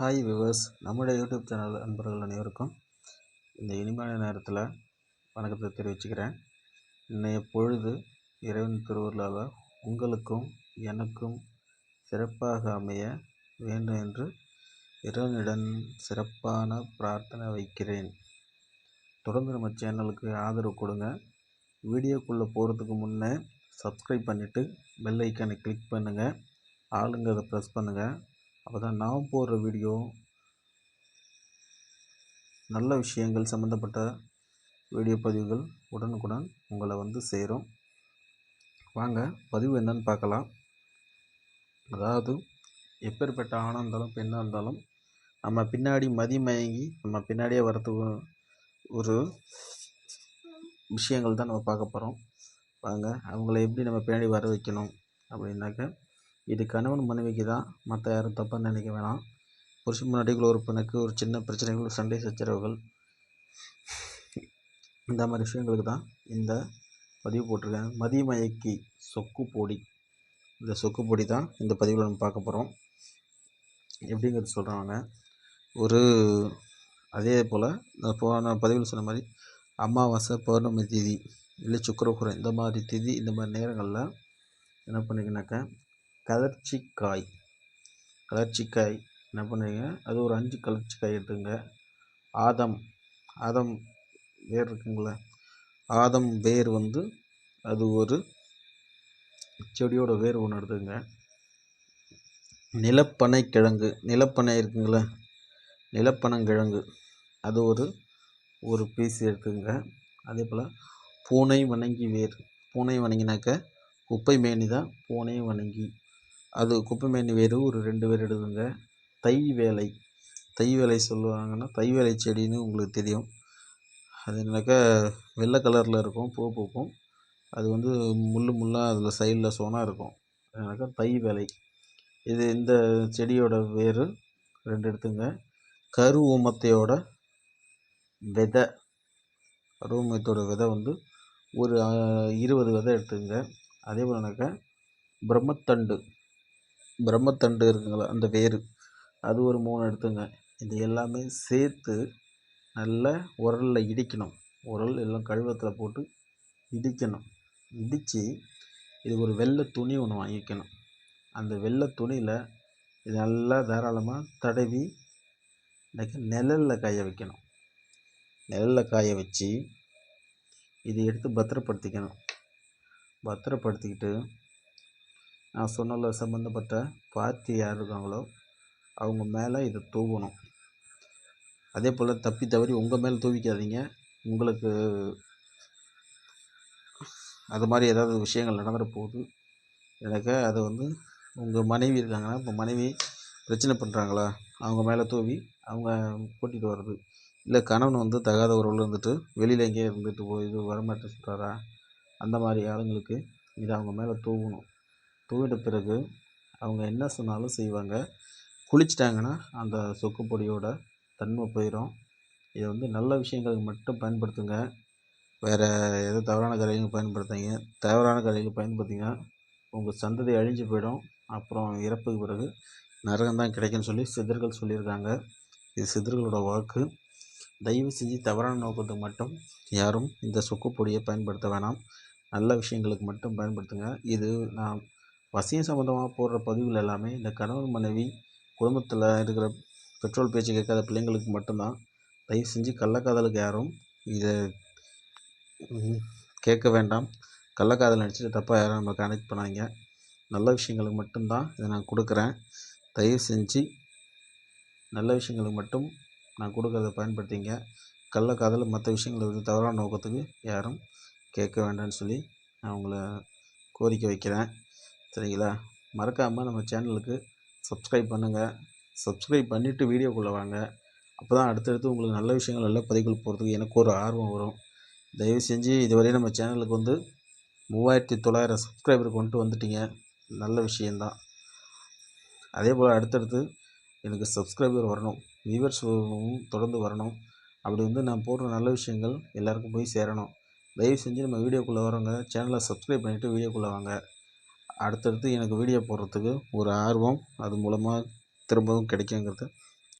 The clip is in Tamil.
ஹாய் விவர்ஸ் நம்முடைய யூடியூப் சேனல் நண்பர்கள் அனைவருக்கும் இந்த இனிமையான நேரத்தில் வணக்கத்தை தெரிவிச்சுக்கிறேன். இன்றைய பொழுது இறைவன் திருவருளால் உங்களுக்கும் எனக்கும் சிறப்பாக அமைய வேண்டும் என்று இறைவனிடம் சிறப்பான பிரார்த்தனை வைக்கிறேன். தொடர்ந்து நம்ம சேனலுக்கு ஆதரவு கொடுங்க. வீடியோக்குள்ளே போகிறதுக்கு முன்னே சப்ஸ்கிரைப் பண்ணிவிட்டு பெல் ஐக்கானை கிளிக் பண்ணுங்கள் ஆளுங்கிறத ப்ரெஸ் பண்ணுங்கள் அப்போ தான் நான் போடுற வீடியோ நல்ல விஷயங்கள் சம்மந்தப்பட்ட வீடியோ பதிவுகள் உடனுக்குடன் உங்களை வந்து சேரும். வாங்க பதிவு என்னன்னு பார்க்கலாம். அதாவது எப்பேற்பட்ட ஆணாக இருந்தாலும் பெண்ணாக இருந்தாலும் நம்ம பின்னாடி மதிமயங்கி நம்ம பின்னாடியே வரத்துக்கு ஒரு விஷயங்கள் தான் நம்ம பார்க்க போகிறோம் வாங்க அவங்கள எப்படி நம்ம பின்னாடி வர வைக்கணும் அப்படின்னாக்க இது கணவன் மனைவிக்கு தான் மற்ற யாரும் தப்பாக நினைக்க வேணாம். புருஷன் முன்னாடிக்குள்ள ஒரு பிணக்கு ஒரு சின்ன பிரச்சனைகள் சண்டை சச்சரவுகள் இந்த மாதிரி விஷயங்களுக்கு தான் இந்த பதிவு போட்டிருக்கேன் மதிமயக்கி சொக்கு பொடி. இந்த சொக்கு பொடி தான் இந்த பதிவில் நம்ம பார்க்க போகிறோம் எப்படிங்கிறது சொல்கிறாங்க ஒரு அதே போல் நான் போன பதிவில் சொன்ன மாதிரி அமாவாசை பௌர்ணமி திதி இல்லை சுக்கரகுரம் இந்த மாதிரி திதி இந்த மாதிரி நேரங்களில் என்ன பண்ணிக்கனாக்கா கதர்ச்சிக்காய் கதர்ச்சிக்காய் என்ன பண்ணுறீங்க அது ஒரு அஞ்சு கலர்ச்சிக்காய் எடுத்துங்க ஆதம். ஆதம் வேர் இருக்குங்களா. ஆதம் வேர் வந்து அது ஒரு செடியோட வேர் ஒன்று எடுத்துங்க நிலப்பனை கிழங்கு நிலப்பனை இருக்குங்களா. நிலப்பனங்கிழங்கு. அது ஒரு ஒரு பீஸ் எடுத்துங்க அதே போல் பூனை வணங்கி வேர். பூனை வணங்கினாக்க குப்பை மேனி தான் பூனை வணங்கி. அது குப்பைமேனி வேர் ஒரு ரெண்டு வேர் எடுத்துங்க தை வேலை. தை வேலை சொல்லுவாங்கன்னா தை வேலை செடின்னு உங்களுக்கு தெரியும். அது என்னக்கா வெள்ளை கலரில் இருக்கும் பூ பூக்கும். அது வந்து முள் முள்ளாக அதில் சைடில் சோனா இருக்கும். அதனாக்கா தை வேலை. இது இந்த செடியோட வேர் ரெண்டு எடுத்துங்க. கரு ஊமத்தையோட விதை. கரு ஊமத்தோட விதை வந்து ஒரு இருபது விதை எடுத்துங்க. அதே போலனாக்கா பிரம்மத்தண்டு. பிரம்மத்தண்டு இருக்குங்களா அந்த வேர் அது ஒரு மூணு எடுத்துங்க. இது எல்லாமே சேர்த்து நல்லா உரலில் இடிக்கணும். உரல் எல்லாம் கழுவத்தில் போட்டு இடிக்கணும். இடித்து இது ஒரு வெள்ளை துணி ஒன்று வாங்கிக்கணும். அந்த வெள்ளை துணியில் இது நல்லா தாராளமாக தடவி நிழலில் காய வைக்கணும். நிழலில் காய வச்சு இதை எடுத்து பத்திரப்படுத்திக்கணும். பத்திரப்படுத்திக்கிட்டு நான் சொன்னல சம்மந்தப்பட்ட பார்ட்டி யார் இருக்காங்களோ அவங்க மேலே இதை தூவணும். அதே போல் தப்பி தவறி உங்கள் மேலே தூவிக்காதீங்க. உங்களுக்கு அது மாதிரி ஏதாவது விஷயங்கள் நடந்துட போகுது எனக்கு அதை வந்து உங்கள் மனைவி இருக்காங்கன்னா இப்போ மனைவி பிரச்சனை பண்ணுறாங்களா அவங்க மேலே தூவி அவங்க கூட்டிகிட்டு வர்றது. இல்லை கணவன் வந்து தகாத உறவில் இருந்துட்டு வெளியில் எங்கேயோ இருந்துட்டு போய் இது வரமாட்டேன் சொல்கிறாரா அந்த மாதிரி ஆளுங்களுக்கு இதை அவங்க மேலே தூவணும். தூவிட்ட பிறகு அவங்க என்ன சொன்னாலும் செய்வாங்க. குளிச்சிட்டாங்கன்னா அந்த சொக்கு பொடியோட தன்மை போயிடும் இதை வந்து நல்ல விஷயங்களுக்கு மட்டும் பயன்படுத்துங்க. வேறு எதுவும் தவறான காரியங்களுக்கு பயன்படுத்தாங்க தவறான காரியங்களுக்கு பயன்படுத்திங்க உங்கள் சந்ததி அழிஞ்சு போயிடும். அப்புறம் இறப்புக்கு பிறகு நரகம் தான் கிடைக்குன்னு சொல்லி சித்தர்கள் சொல்லியிருக்காங்க. இது சித்தர்களோட வாக்கு. தயவு செஞ்சு தவறான நோக்கத்துக்கு மட்டும் யாரும் இந்த சொக்கு பொடியை பயன்படுத்த வேணாம். நல்ல விஷயங்களுக்கு மட்டும் பயன்படுத்துங்க. இது நான் வசியம் சம்மந்தமாக போடுற பதிவுகள் எல்லாமே இந்த கணவன் மனைவி குடும்பத்தில் இருக்கிற பெட்ரோல் பேச்சு கேட்காத பிள்ளைங்களுக்கு மட்டும்தான். தயவு செஞ்சு கள்ளக்காதலுக்கு யாரும் இதை கேட்க வேண்டாம். கள்ளக்காதல் நினச்சிட்டு தப்பாக யாரும் நம்ம கனெக்ட் பண்ணாங்க நல்ல விஷயங்களுக்கு மட்டும்தான் இதை நான் கொடுக்குறேன். தயவு செஞ்சு நல்ல விஷயங்களுக்கு மட்டும் நான் கொடுக்குறத பயன்படுத்திங்க. கள்ளக்காதல் மற்ற விஷயங்களை வந்து தவறான நோக்கத்துக்கு யாரும் கேட்க வேண்டாம்னு சொல்லி நான் உங்களை கோரிக்கை வைக்கிறேன். சரிங்களா? மறக்காமல் நம்ம சேனலுக்கு சப்ஸ்கிரைப் பண்ணுங்கள் சப்ஸ்கிரைப் பண்ணிவிட்டு வீடியோக்குள்ளே வாங்க. அப்போ தான் அடுத்தடுத்து உங்களுக்கு நல்ல விஷயங்கள் நல்ல பதிவுகள் போகிறதுக்கு எனக்கு ஒரு ஆர்வம் வரும். தயவு செஞ்சு இதுவரை நம்ம சேனலுக்கு வந்து மூவாயிரத்தி தொள்ளாயிரம் சப்ஸ்கிரைபர் கொண்டு வந்துட்டீங்க. நல்ல விஷயந்தான் அதே போல் அடுத்தடுத்து எனக்கு சப்ஸ்கிரைபர் வரணும். வியூவர்ஸும் தொடர்ந்து வரணும். அப்படி வந்து நான் போடுற நல்ல விஷயங்கள் எல்லாருக்கும் போய் சேரணும். தயவு செஞ்சு நம்ம வீடியோக்குள்ளே வரவங்க சேனலை சப்ஸ்கிரைப் பண்ணிவிட்டு வீடியோக்குள்ளே வாங்க. அடுத்தடுத்து எனக்கு வீடியோ போடுறதுக்கு ஒரு ஆர்வம் அது மூலமாக திரும்பவும் கிடைக்குங்கிறது